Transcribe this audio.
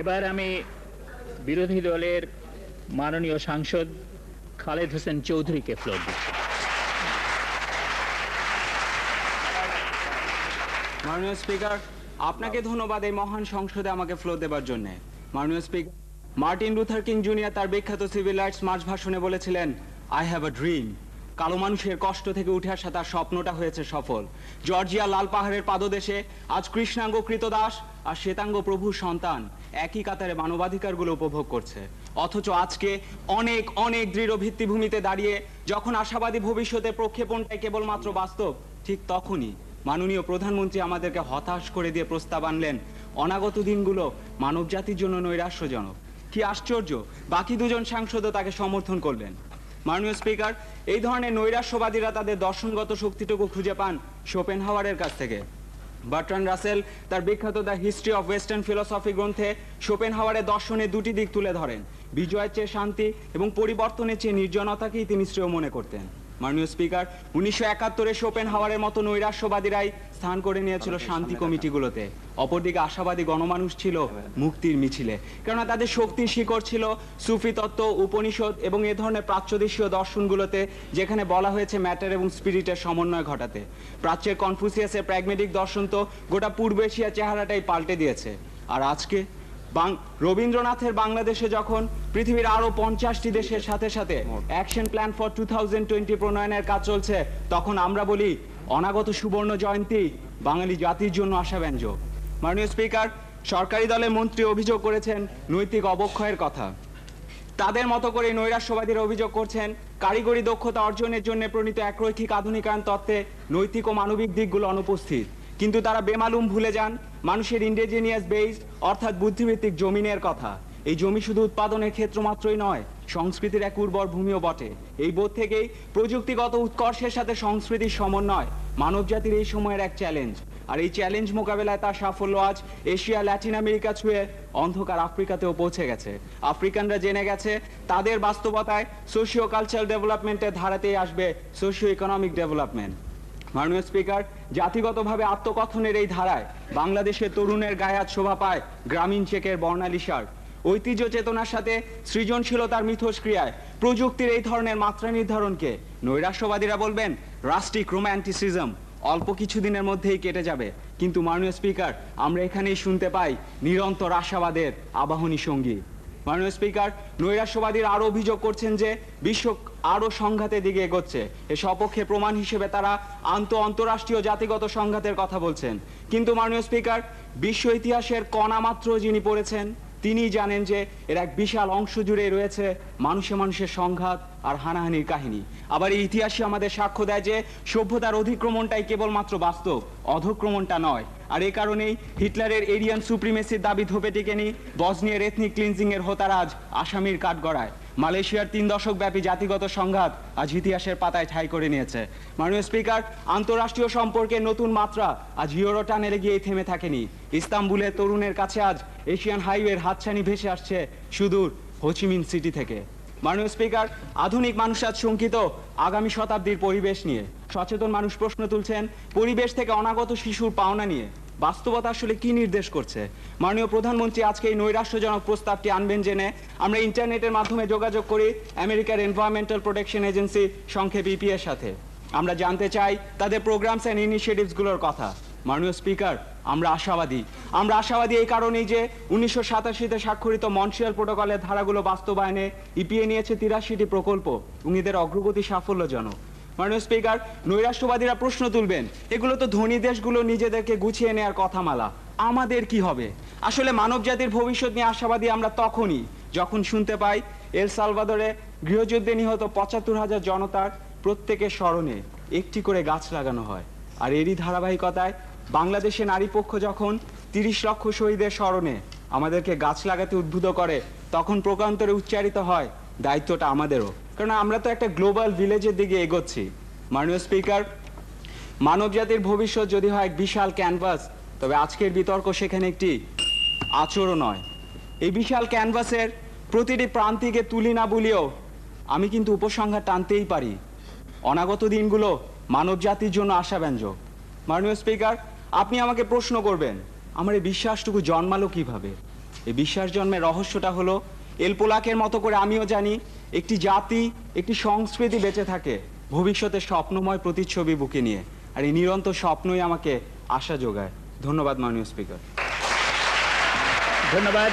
এবার আমি বিরোধী দলের মাননীয় সাংসদ খালেদ হোসেন চৌধুরীকে ফ্লোর দিচ্ছি। মাননীয় স্পিকার, আপনাকে ধন্যবাদ এই মহান সংসদে আমাকে ফ্লো দেবার জন্য। মাননীয় speaker, Martin Luther King Junior তার বিখ্যাত সিভিল রাইটস মার্চ ভাষণে বলেছিলেন আই হ্যাভ আ ড্রিম কালো মানুষের কষ্ট থেকে উঠে আসা তার স্বপ্নটা হয়েছে সফল। জর্জিয়া লাল পাহাড়ের পাদদেশে আজ কৃষ্ণাঙ্গ কৃতদাস আর শ্বেতাঙ্গ প্রভুর সন্তান একই কাতারে মানবাধিকারগুলো উপভোগ করছে। অথচ আজকে অনেক অনেক দৃঢ় ভিত্তিভূমিতে দাঁড়িয়ে যখন আশাবাদী ভবিষ্যতে প্রক্ষেপণটাই কেবলমাত্র বাস্তব, ঠিক তখনই মাননীয় প্রধানমন্ত্রী আমাদেরকে হতাশ করে দিয়ে প্রস্তাব আনলেন, অনাগত দিনগুলো মানবজাতির জন্য নৈরাশ্যজনক। কি আশ্চর্য, বাকি দুজন সাংসদও তাকে সমর্থন করলেন। মাননীয় স্পিকার, এই ধরনের নৈরাশ্যবাদীরা তাদের দর্শনগত শক্তিটুকু খুঁজে পান শোপেন হাওয়ারের কাছ থেকে। বার্ট্রান রাসেল তার বিখ্যাত the history of western philosophy গ্রন্থে শোপেন হাওয়ারের দর্শনে দুটি দিক তুলে ধরেন, বিজয়ের চেয়ে শান্তি এবং পরিবর্তনের চেয়ে নির্জনতাকেই তিনি শ্রেয় মনে করতেন। মাননীয় স্পিকার উনিশশো একাত্তরে শোপেন হাওয়ারের মতো নৈরাশ্যবাদীরাই স্থান করে নিয়েছিল শান্তি কমিটিগুলোতে। অপরদিকে আশাবাদী গণমানুষ ছিল মুক্তির মিছিলে। কেননা তাদের শক্তির শিকড় ছিল সুফি তত্ত্ব উপনিষদ এবং এ ধরনের প্রাচ্যদেশীয় দর্শনগুলোতে যেখানে বলা হয়েছে ম্যাটার এবং স্পিরিটের সমন্বয় ঘটাতে। প্রাচ্যের কনফুসিয়াসের প্র্যাগমেটিক দর্শন তো গোটা পূর্ব এশিয়ার চেহারাটাই পাল্টে দিয়েছে। আর আজকে রবীন্দ্রনাথের বাংলাদেশে যখন পৃথিবীর আরও পঞ্চাশটি দেশের সাথে সাথে অ্যাকশন প্ল্যান ফর টু প্রণয়নের কাজ চলছে, তখন আমরা বলি, অনাগত সুবর্ণ জয়ন্তী বাঙালি জাতির জন্য আশাব্যঞ্জক মাননীয় স্পিকার, সরকারি দলের মন্ত্রী অভিযোগ করেছেন নৈতিক অবক্ষয়ের কথা। তাদের মতো করে নৈরাশ্যবাদীরা অভিযোগ করছেন, কারিগরি দক্ষতা অর্জনের জন্য প্রণীত একরৈখিক আধুনিকায়ন তত্ত্বে নৈতিক ও মানবিক দিকগুলো অনুপস্থিত। কিন্তু তারা বেমালুম ভুলে যান। মানুষের ইন্ডিজিনিয়াস বেসড অর্থাৎ বুদ্ধিভিত্তিক জমিনের কথা। এই জমি শুধু উৎপাদনের ক্ষেত্র মাত্রই নয়, সংস্কৃতির এক উর্বর ভূমিও বটে। এই বোধ থেকেই প্রযুক্তিগত উৎকর্ষের সাথে সংস্কৃতির সমন্বয়, মানবজাতির এই সময়ের এক চ্যালেঞ্জ আর এই চ্যালেঞ্জ মোকাবেলায় তার সাফল্য আজ এশিয়া ল্যাটিন আমেরিকা ছুঁয়ে অন্ধকার আফ্রিকাতেও পৌঁছে গেছে। আফ্রিকানরা জেনে গেছে, তাদের বাস্তবতায় সোশিও কালচারাল ডেভেলপমেন্টের ধারাতেই আসবে সোশিও ইকোনমিক ডেভেলপমেন্ট মাননীয় স্পিকার, জাতিগতভাবে আত্মকথনের এই ধারায় বাংলাদেশের তরুণের গায়ে আজ শোভা পায় গ্রামীণ চেকের বর্ণালী সার। ঐতিহ্য চেতনার সাথে সৃজনশীলতার মিথস্ক্রিয়ায় প্রযুক্তির এই ধরনের মাত্রা নির্ধারণকে নৈরাশ্যবাদীরা বলবেন রাষ্ট্রিক রোম্যান্টিসিজম। অল্প কিছুদিনের মধ্যেই কেটে যাবে। কিন্তু মাননীয় স্পিকার, আমরা এখানেই শুনতে পাই নিরন্তর আশাবাদের আবাহনী সঙ্গী। মাননীয় স্পিকার, নৈরাশ্যবাদীরা আরও অভিযোগ করছেন যে বিশ্ব আরও সংঘাতের দিকে এগোচ্ছে। এ সপক্ষে প্রমাণ হিসেবে তারা আন্ত আন্তরাষ্ট্রীয় জাতিগত সংঘাতের কথা বলছেন। কিন্তু মাননীয় স্পিকার, বিশ্ব ইতিহাসের কণা মাত্র যিনি পড়েছেন তিনি জানেন যে এর এক বিশাল অংশ জুড়ে রয়েছে মানুষে মানুষের সংঘাত আর হানাহানির কাহিনী। আবার এই ইতিহাসে আমাদের সাক্ষ্য দেয় যে সভ্যতার অধিক্রমণটাই কেবলমাত্র বাস্তব, অধক্রমণটা নয়। আর এই কারণেই হিটলারের এরিয়ান সুপ্রিমেসির দাবি ধোপে টেকেনি বসনিয়ার এথনিক ক্লিনজিং এর হোতারাজ আসামির কাঠগড়ায়। মালয়েশিয়ার তিন দশক ব্যাপী জাতিগত সংঘাত আজ ইতিহাসের পাতায় ঠাঁই করে নিয়েছে। মাননীয় স্পিকার, আন্তরাষ্ট্রীয় সম্পর্কে নতুন মাত্রা আজ ইউরো টানেলে গিয়ে থেমে থাকেনি। ইস্তাম্বুলের তরুণের কাছে আজ এশিয়ান হাইওয়ের হাতছানি ভেসে আসছে সুদূর হোচিমিন সিটি থেকে। মাননীয় স্পিকার, আধুনিক মানুষ আজ শঙ্কিত। আগামী শতাব্দীর পরিবেশ নিয়ে। সচেতন মানুষ প্রশ্ন তুলছেন, পরিবেশ থেকে অনাগত শিশুর পাওনা নিয়ে। বাস্তবতা আসলে কি নির্দেশ করছে? মাননীয় প্রধানমন্ত্রী আজকে এই নৈরাশ্যজনক প্রস্তাবটি আনবেন জেনে আমরা ইন্টারনেটের মাধ্যমে যোগাযোগ করি আমেরিকার এনভায়রনমেন্টাল প্রোটেকশন এজেন্সি সংক্ষেপে ইপি এর সাথে। আমরা জানতে চাই তাদের প্রোগ্রামস অ্যান্ড ইনিশিয়েটিভসগুলোর কথা। মাননীয় স্পিকার আমরা আশাবাদী। আমরা আশাবাদী এই কারণেই যে উনিশশো সাতাশিতে স্বাক্ষরিত মন্ট্রিয়াল প্রোটোকলের ধারাগুলো বাস্তবায়নে ইপিএ নিয়েছে তিরাশিটি প্রকল্প উনিদের অগ্রগতি সাফল্যজনক। মাননীয় স্পিকার নৈরাষ্ট্রবাদীরা প্রশ্ন তুলবেন, এগুলো তো ধনী দেশগুলো নিজেদেরকে গুছিয়ে নেওয়ার কথামালা, আমাদের কি হবে? আসলে মানব জাতির ভবিষ্যৎ নিয়ে আশাবাদী আমরা তখনই, যখন শুনতে পাই এল সালভাদরে গৃহযুদ্ধে নিহত পঁচাত্তর হাজার জনতার প্রত্যেকের স্মরণে একটি করে গাছ লাগানো হয়, আর এরই ধারাবাহিকতায় বাংলাদেশে নারী পক্ষ যখন তিরিশ লক্ষ শহীদের স্মরণে আমাদেরকে গাছ লাগাতে উদ্বুদ্ধ করে, তখন প্রকান্তরে উচ্চারিত হয়, দায়িত্বটা আমাদেরও। কারণ আমরা তো একটা গ্লোবাল ভিলেজের দিকে এগোচ্ছি। মাননীয় স্পিকার মানব জাতির ভবিষ্যৎ যদি হয় বিশাল ক্যানভাস, তবে আজকের বিতর্ক সেখানে একটি আচরও নয়। এই বিশাল ক্যানভাসের প্রতিটি প্রান্তিকে তুলি না বলিও আমি কিন্তু উপসংহার টানতেই পারি। অনাগত দিনগুলো মানব জাতির জন্য আশাব্যঞ্জক। মাননীয় স্পিকার আপনি আমাকে প্রশ্ন করবেন, আমার এই বিশ্বাসটুকু জন্মালো কীভাবে? এই বিশ্বাস জন্মের রহস্যটা হলো এলপোলাকের মতো করে আমিও জানি, একটি জাতি, একটি সংস্কৃতি বেঁচে থাকে ভবিষ্যতের স্বপ্নময় প্রতিচ্ছবি বুকে নিয়ে, আর এই নিরন্তর স্বপ্নই আমাকে আশা যোগায়। ধন্যবাদ মাননীয় স্পিকার। ধন্যবাদ।